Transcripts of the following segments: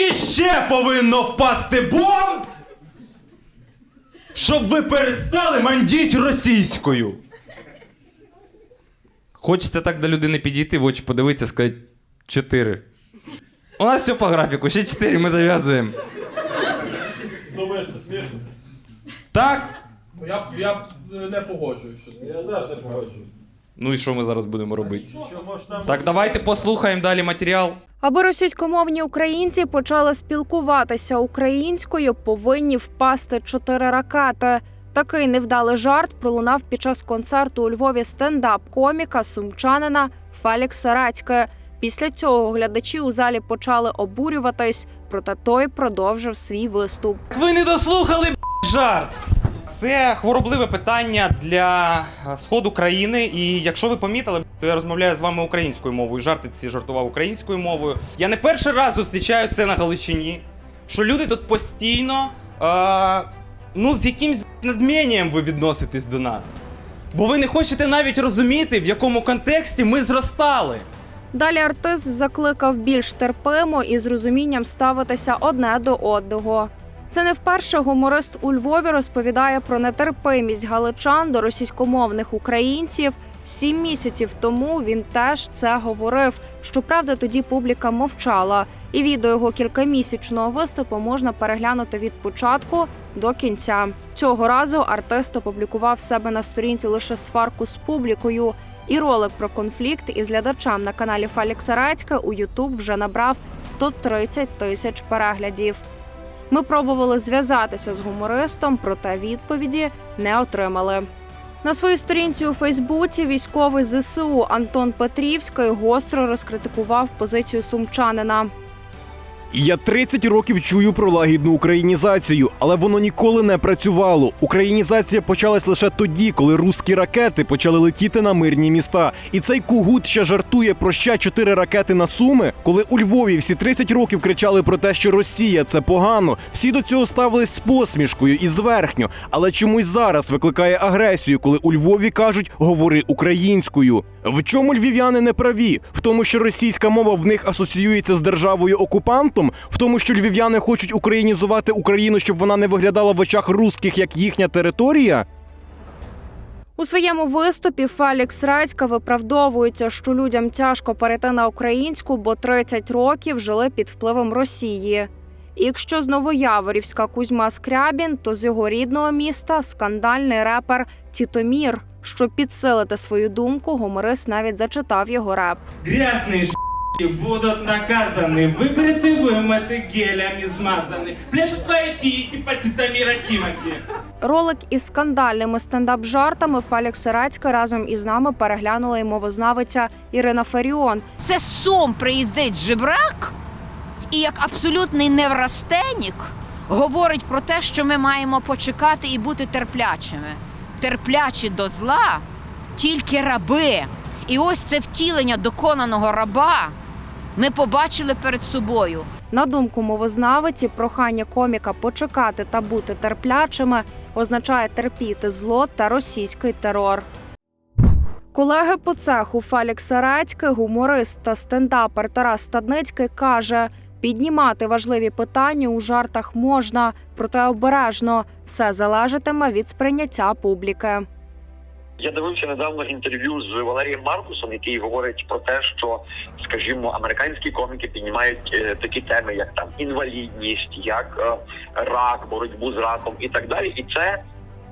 Скільки ще повинно впасти бомб, щоб ви перестали мандіть російською? Хочеться так до людини підійти, в очі подивитися, сказати чотири. У нас все по графіку, ще чотири, ми зав'язуємо. Думаєш, це смішно? Так? Я, я не погоджуюсь, що смішно. Я теж не погоджуюсь. Ну і що ми зараз будемо робити? Так, давайте послухаємо далі матеріал. Аби російськомовні українці почали спілкуватися українською, повинні впасти чотири ракети. Такий невдалий жарт пролунав під час концерту у Львові стендап-коміка сумчанина Фелікса Радьки. Після цього глядачі у залі почали обурюватись, проте той продовжив свій виступ. Ви не дослухали б**, жарт. Це хворобливе питання для е, сходу країни. І якщо ви помітили, то я розмовляю з вами українською мовою. Жарти ці жартував українською мовою. Я не перший раз зустрічаю це на Галичині. Що люди тут постійно. Е, ну, з якимсь надмінням ви відноситесь до нас. Бо ви не хочете навіть розуміти, в якому контексті ми зростали. Далі артист закликав більш терпимо і з розумінням ставитися одне до одного. Це не вперше гуморист у Львові розповідає про нетерпимість галичан до російськомовних українців. Сім місяців тому він теж це говорив. Щоправда, тоді публіка мовчала, і відео його кількамісячного виступу можна переглянути від початку до кінця. Цього разу артист опублікував себе на сторінці лише сварку з публікою. І ролик про конфлікт із глядачам на каналі Фелікса Радька у Ютуб вже набрав 130 тисяч переглядів. Ми пробували зв'язатися з гумористом, проте відповіді не отримали. На своїй сторінці у Фейсбуці військовий ЗСУ Антон Петрівський гостро розкритикував позицію сумчанина. Я 30 років чую про лагідну українізацію, але воно ніколи не працювало. Українізація почалась лише тоді, коли русські ракети почали летіти на мирні міста. І цей кугут ще жартує про ще 4 ракети на суми. Коли у Львові всі 30 років кричали про те, що Росія це погано. Всі до цього ставились з посмішкою і зверхньо. Але чомусь зараз викликає агресію, коли у Львові кажуть говори українською. В чому львів'яни не праві? В тому, що російська мова в них асоціюється з державою окупантом, в тому, що львів'яни хочуть українізувати Україну, щоб вона не виглядала в очах русських як їхня територія. У своєму виступі Фелікс Радька виправдовується, що людям тяжко перейти на українську, бо 30 років жили під впливом Росії. І якщо з Новояворівська Кузьма Скрябін, то з його рідного міста скандальний репер Тітомір. Щоб підсилити свою думку, гуморист навіть зачитав його реп. Грязные ш**ки будут наказаны, выбриты, вымыты, гелями смазаны. Пляшут твои тити по Титамира Тимати. Ролик із скандальними стендап-жартами Фелікс Радька разом із нами переглянула й мовознавиця Ірина Фаріон. Це з сум приїздить жебрак і як абсолютний неврастенік говорить про те, що ми маємо почекати і бути терплячими. Терплячі до зла тільки раби. І ось це втілення доконаного раба ми побачили перед собою. На думку мовознавиці, прохання коміка почекати та бути терплячими означає терпіти зло та російський терор. Колеги по цеху Фелікса Радьки, гуморист та стендапер Тарас Стадницький каже: піднімати важливі питання у жартах можна, проте обережно все залежатиме від сприйняття публіки. Я дивився недавно інтерв'ю з Валерієм Маркусом, який говорить про те, що, скажімо, американські коміки піднімають е, такі теми, як там інвалідність, як е, рак, боротьбу з раком і так далі. І це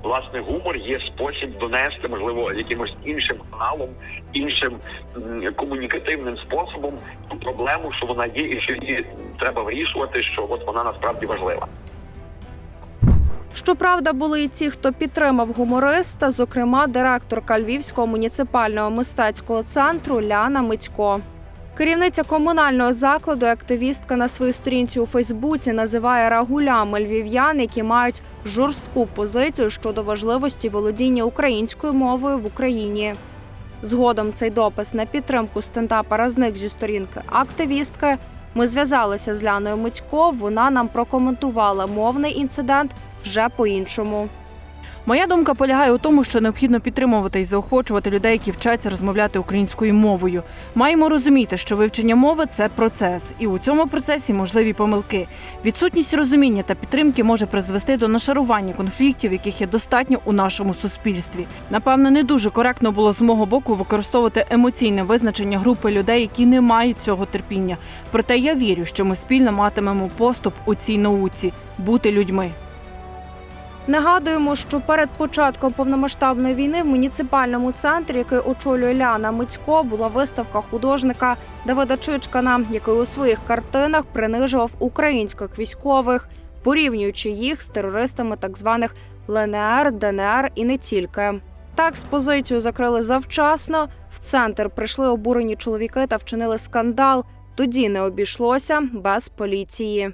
власне гумор є спосіб донести, можливо, якимось іншим каналом, іншим м, комунікативним способом ту проблему, що вона є, і що її треба вирішувати, що от вона насправді важлива. Щоправда, були і ті, хто підтримав гумориста, зокрема, директорка Львівського муніципального мистецького центру Ляна Мицько. Керівниця комунального закладу, активістка на своїй сторінці у Фейсбуці називає рагулями львів'ян, які мають жорстку позицію щодо важливості володіння українською мовою в Україні. Згодом цей допис на підтримку стендапера зник зі сторінки активістки. Ми зв'язалися з Ляною Мицько. Вона нам прокоментувала мовний інцидент вже по-іншому. Моя думка полягає у тому, що необхідно підтримувати і заохочувати людей, які вчаться розмовляти українською мовою. Маємо розуміти, що вивчення мови це процес, і у цьому процесі можливі помилки. Відсутність розуміння та підтримки може призвести до нашарування конфліктів, яких є достатньо у нашому суспільстві. Напевно, не дуже коректно було з мого боку використовувати емоційне визначення групи людей, які не мають цього терпіння. Проте я вірю, що ми спільно матимемо поступ у цій науці бути людьми. Нагадуємо, що перед початком повномасштабної війни в муніципальному центрі, який очолює Ляна Мицько, була виставка художника Давида Чичкана, який у своїх картинах принижував українських військових, порівнюючи їх з терористами так званих ЛНР, ДНР і не тільки. Так, експозицію закрили завчасно. В центр прийшли обурені чоловіки та вчинили скандал. Тоді не обійшлося без поліції.